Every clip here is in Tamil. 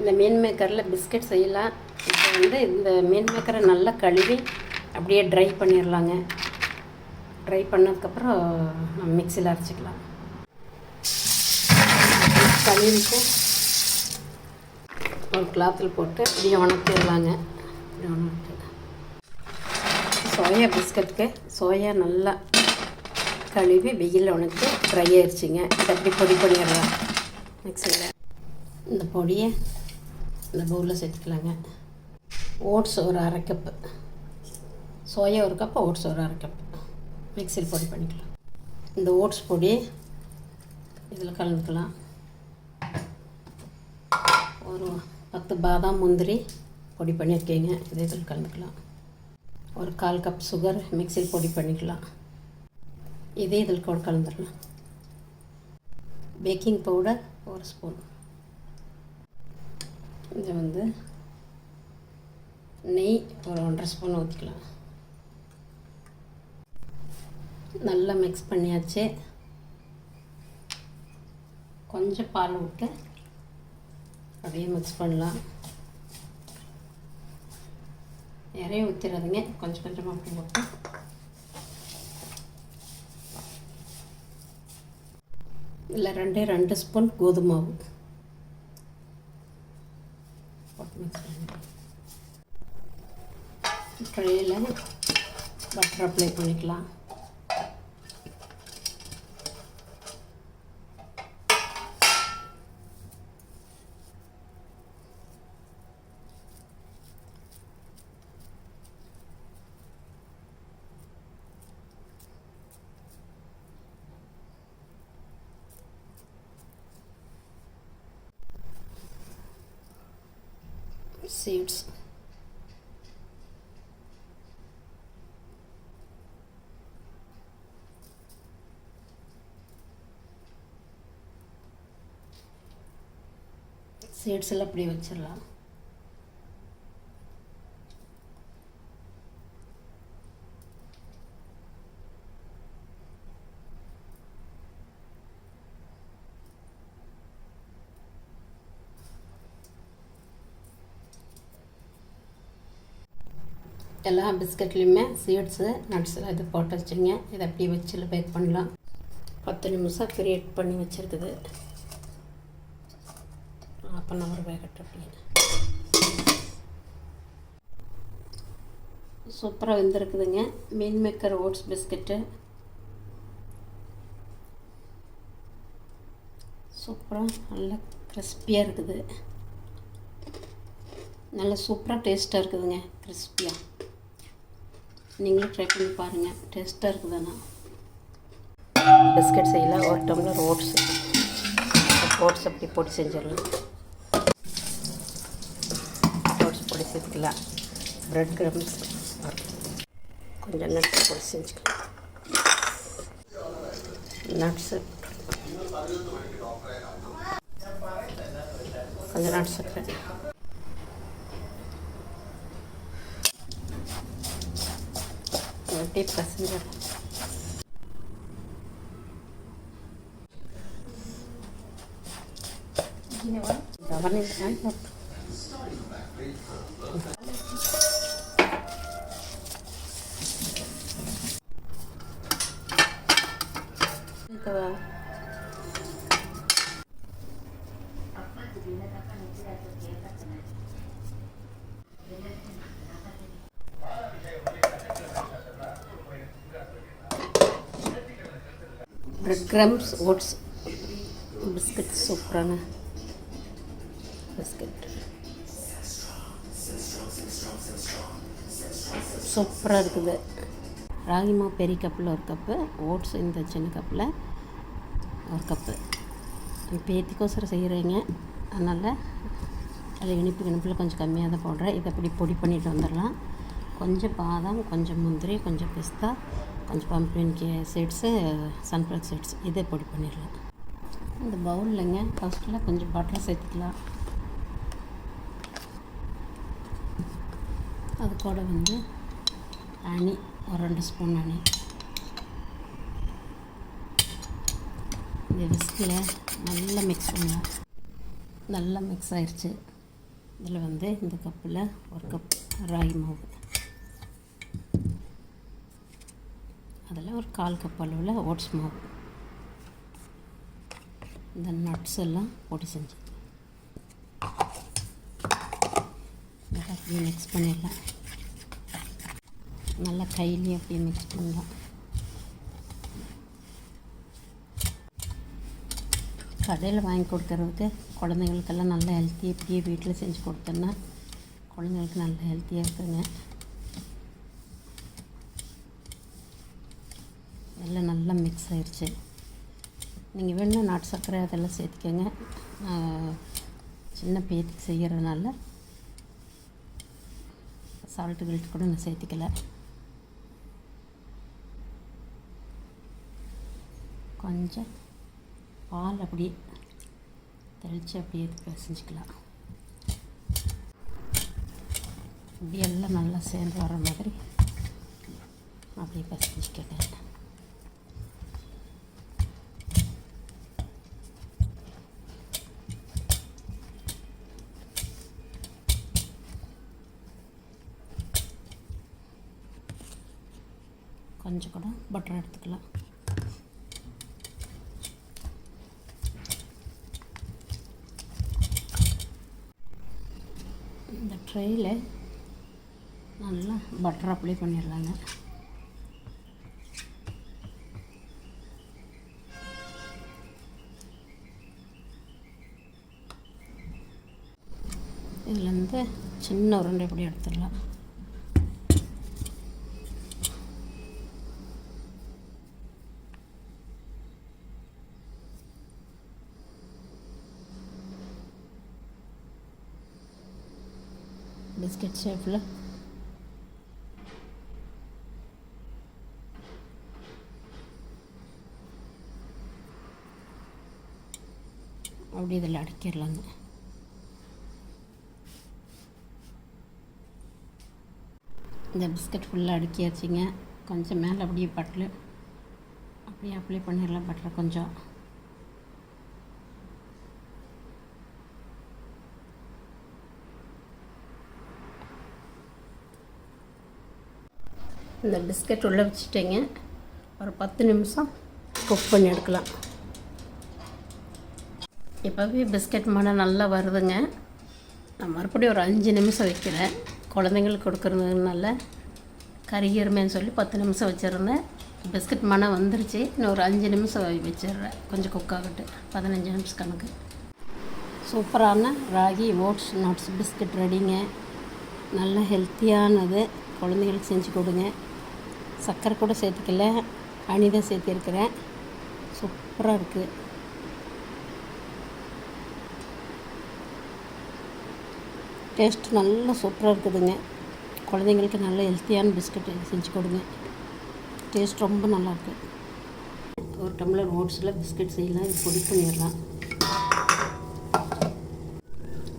இந்த மீன் மேக்கரில் பிஸ்கட் செய்யலாம். இப்போ வந்து இந்த மீன் மேக்கரை நல்லா கழுவி அப்படியே ட்ரை பண்ணிடலாங்க ட்ரை பண்ணதுக்கப்புறம் மிக்சியில் அரைச்சிக்கலாம். கழுவிட்டு ஒரு கிளாத்தில் போட்டு அப்படியே உணர்த்திடலாங்க அப்படியே உணர்த்து சோயா பிஸ்கட்டுக்கு சோயா நல்லா கழுவி வெயிலில் உணர்த்து ட்ரை ஆயிடுச்சுங்க இதை அப்படி பொடி பண்ணிடலாம் மிக்சியில். இந்த பொடியை இந்த பவுலில் சேர்த்துக்கலாங்க. ஓட்ஸ் ஒரு அரை கப்பு சோயா ஒரு கப்பு ஓட்ஸ் ஒரு அரை கப்பு மிக்சியில் பொடி பண்ணிக்கலாம். இந்த ஓட்ஸ் பொடி இதில் கலந்துக்கலாம். ஒரு பத்து பாதாம் முந்திரி பொடி பண்ணியிருக்கீங்க. இது இதில் கலந்துக்கலாம். ஒரு கால் கப் சுகர் மிக்சியில் பொடி பண்ணிக்கலாம். இதே இதில் கூட கலந்துடலாம். பேக்கிங் பவுடர் ஒரு ஸ்பூன் இது வந்து நெய் ஒரு ஒன்றரை ஸ்பூன் ஊற்றிக்கலாம் நல்லா மிக்ஸ் பண்ணியாச்சு. கொஞ்சம் பால் விட்டு அப்படியே மிக்ஸ் பண்ணலாம். நிறைய ஊற்றிடாதீங்க கொஞ்சம் கொஞ்சமாக அப்படி போட்டு. இல்லை ரெண்டே ரெண்டு ஸ்பூன் கோதுமாவு மாவு போட்டு மிக்ஸ் பண்ணி வழியில் பட்டர் அப்ளை பண்ணிக்கலாம். சீட்ஸ் சீட்ஸ் எல்லாம் அப்படியே வச்சிடலாம். எல்லா பிஸ்கட்லேயுமே சீட்ஸு நட்ஸில் இது போட்டு வச்சுங்க இதை அப்படியே வச்சில் பேக் பண்ணலாம். பத்து நிமிஷம் க்ரியேட் பண்ணி வச்சுருக்குது. ஆஃப் அன் ஹவர் வேகட்டும் அப்படியே சூப்பராக வெந்திருக்குதுங்க. மீன் மேக்கர் ஓட்ஸ் பிஸ்கட்டு. சூப்பராக நல்லா கிறிஸ்பியாக இருக்குது. நல்லா சூப்பராக டேஸ்ட்டாக இருக்குதுங்க கிறிஸ்பியாக நீங்களும் ட்ரை பண்ணி பாருங்கள் டேஸ்ட்டாக இருக்குதுண்ணா பிஸ்கட் செய்யலாம் ஒரு டம்ளர் ஓட்ஸ் ஓட்ஸ் அப்படி பொடி செஞ்சிடலாம் ஓட்ஸ் பொடி சேர்த்துக்கலாம் ப்ரெட் கிரம்ஸ் கொஞ்சம் நட்ஸ் பொடி செஞ்சுக்கலாம். நட்ஸு கொஞ்சம் நட்ஸ் அப்படியே பசஞ்சிடும் கவர்னிங் பிரெட் கிரம்ஸ் ஓட்ஸ். பிஸ்கட் சூப்பரான பிஸ்கட். சூப்பராக இருக்குது. ராகிமா பெரிய கப்பில் ஒரு கப்பு ஓட்ஸ் இந்த சின்ன கப்பில் ஒரு கப்பு. பேத்திக்கோசரம் செய்கிறீங்க அதனால் அது இனிப்பு இனிப்பில் கொஞ்சம் கம்மியாக தான் போடுறேன். இதை அப்படி பொடி பண்ணிட்டு வந்துடலாம். கொஞ்சம் பாதாம் கொஞ்சம் முந்திரி கொஞ்சம் பிஸ்தா கொஞ்சம் பம்ப்ளின் கே சீட்ஸு சன்ஃப்ளவர் சீட்ஸ் இதே பொடி பண்ணிடலாம். இந்த பவுலில்ங்க ஃபஸ்ட்டில் கொஞ்சம் பட்டர் சேர்த்துக்கலாம். அது கூட வந்து அணி ஒரு ரெண்டு ஸ்பூன் அணி இந்த விஸ்கில் நல்லா மிக்ஸ் பண்ணலாம். நல்லா மிக்ஸ் ஆயிடுச்சு இதில் வந்து இந்த கப்பில் ஒரு கப் ராகி மாவு. அதில் ஒரு கால் கப் அளவில் ஓட்ஸ் மாவு. இந்த நட்ஸ் எல்லாம் போட்டு செஞ்சு நல்லா அப்படியே மிக்ஸ் பண்ணிடலாம். நல்லா கையிலேயே அப்படியே மிக்ஸ் பண்ணலாம். கடையில் வாங்கி கொடுக்குறதுக்கு குழந்தைங்களுக்கெல்லாம் நல்லா ஹெல்த்தியாக இப்படியே வீட்டில் செஞ்சு கொடுத்தோன்னா குழந்தைங்களுக்கு நல்ல ஹெல்த்தியாக இருக்குங்க. எல்லாம் நல்லா மிக்ஸ் ஆயிடுச்சு நீங்கள் வேணும் நாட்டு சர்க்கரை அதெல்லாம் சேர்த்துக்கோங்க. நான் சின்ன பேத்துக்கு செய்கிறதுனால சால்ட்டு கில்ட்டு கூட நான் சேர்த்துக்கல. கொஞ்சம் பால் அப்படியே தெளித்து அப்படியே பிசைஞ்சிக்கலாம். இப்படி எல்லாம் நல்லா சேர்ந்து வர மாதிரி அப்படியே பிசைஞ்சிக்கங்க. கொஞ்சம் கூட பட்டர் எடுத்துக்கலாம். இந்த ட்ரெயில் நல்லா பட்டர் அப்ளை பண்ணிடலாங்க. இதுலேருந்து சின்ன உருண்டை எப்படி எடுத்துடலாம். பிஸ்கட் ஷேப்பில் அப்படி இதில் அடிக்கிடலாங்க இந்த பிஸ்கட் ஃபுல்லாக அடுக்கியாச்சுங்க. கொஞ்சம் மேலே அப்படியே பட்டல். அப்படியே அப்ளை பண்ணிடலாம் பட்டர் கொஞ்சம். இந்த பிஸ்கட் உள்ளே வச்சுட்டேங்க. ஒரு பத்து நிமிஷம் குக் பண்ணி எடுக்கலாம். இப்போவே பிஸ்கட் மனை நல்லா வருதுங்க. நான் மறுபடியும் ஒரு அஞ்சு நிமிஷம் வைக்கிறேன். குழந்தைங்களுக்கு கொடுக்குறதுனால கருகிருமேன்னு சொல்லி பத்து நிமிஷம் வச்சுருந்தேன். பிஸ்கட் மனை வந்துருச்சு. இன்னும் ஒரு அஞ்சு நிமிஷம் வச்சிடுறேன். கொஞ்சம் குக் ஆகட்டு. பதினஞ்சு நிமிஷம் கணக்கு. சூப்பரான ராகி ஓட்ஸ் நட்ஸ் பிஸ்கட் ரெடிங்க நல்ல ஹெல்த்தியானது குழந்தைங்களுக்கு செஞ்சு கொடுங்க. சர்க்கரை கூட சேர்த்துக்கல ஹனி தான் சேர்த்திருக்கிறேன். சூப்பராக இருக்குது டேஸ்ட் நல்லா சூப்பராக இருக்குதுங்க. குழந்தைங்களுக்கு நல்ல ஹெல்த்தியான பிஸ்கட் செஞ்சு கொடுங்க. டேஸ்ட் ரொம்ப நல்லாயிருக்கு ஒரு டம்ளர் ஓட்ஸில் பிஸ்கட் செய்யலாம். இது பொடி பண்ணிடலாம்.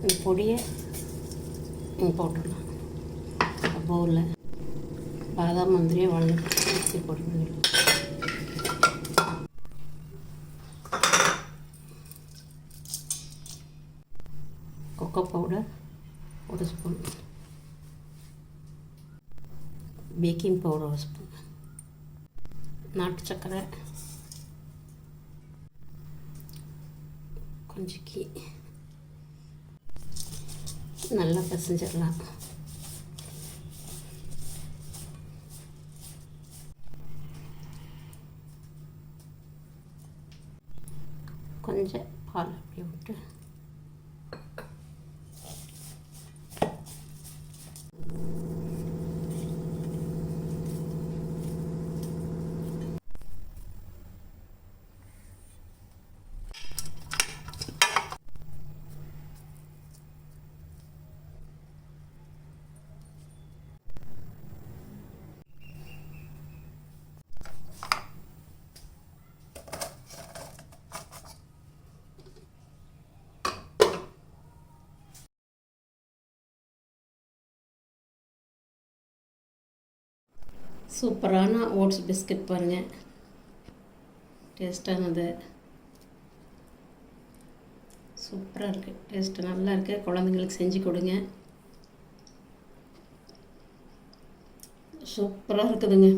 இந்த பொடியை போட்டுடலாம். பவுலில் பாதாம் முந்திரியை வளர்ந்து போட்டு கொக்கோ பவுடர் ஒரு ஸ்பூன் பேக்கிங் பவுடர் ஒரு ஸ்பூன் நாட்டு சர்க்கரை கொஞ்சம் கீ. நல்லா பசஞ்சிடலாம். கொஞ்சம் பால் அப்படி விட்டு சூப்பரான ஓட்ஸ் பிஸ்கட் பாருங்கள் டேஸ்ட்டானது சூப்பராக இருக்குது டேஸ்ட்டு நல்லா இருக்குது குழந்தைங்களுக்கு செஞ்சு கொடுங்க. சூப்பராக இருக்குதுங்க.